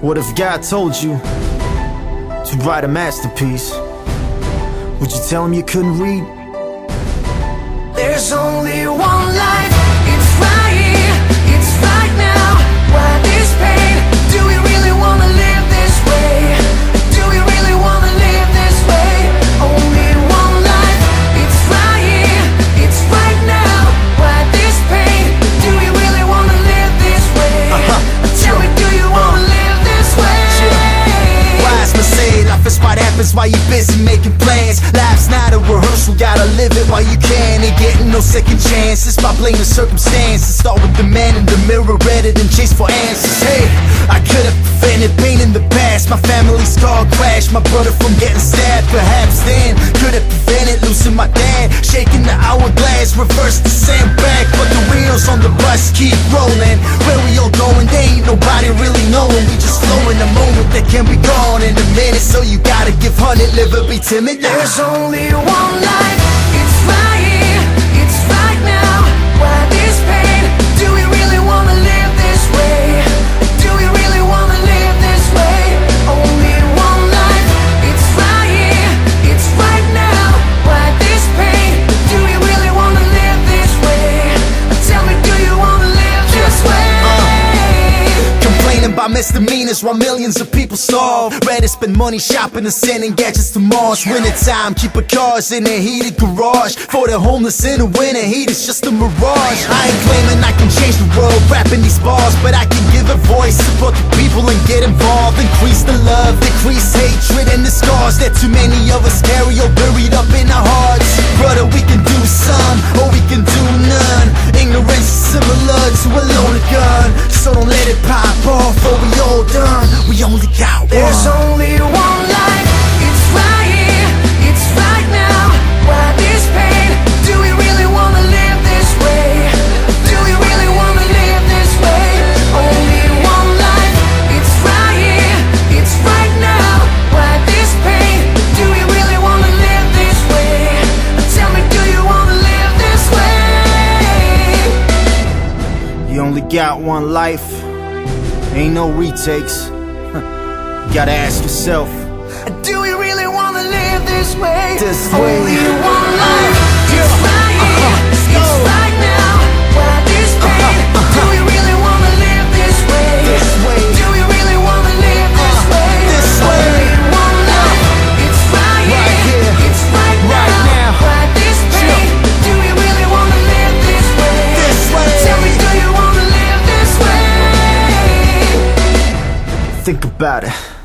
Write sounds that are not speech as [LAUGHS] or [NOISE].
What if God told you to write a masterpiece? Would you tell him you couldn't read? There's only one while you busy making plans. Life's not a rehearsal, gotta live it while you can. Ain't getting no second chances by blaming circumstances. Start with the man in the mirror, read than chase for answers. Hey, I could have prevented pain in the past. My family's car crashed, my brother from getting stabbed. Perhaps then could have prevented losing my dad. Shaking the hourglass, reverse the sandbag. Wheels on the bus keep rolling. Where we all going, they ain't nobody really knowing. We just flow in the moment that can be gone in a minute. So you gotta give hundred, live or be timid. There's only one misdemeanors while millions of people starve. Rather spend money shopping and sending gadgets to Mars. Winter time, keeping cars in a heated garage. For the homeless in the winter heat, it's just a mirage. I ain't claiming I can change the world, rapping these bars, but I can give a voice, support the people and get involved. Increase the love, decrease hatred and the scars that too many of us carry all buried up in our hearts. Brother, we can do some, or we can got one life, ain't no retakes. [LAUGHS] Gotta ask yourself. Do we really wanna live this way? This way. Only one Think about it.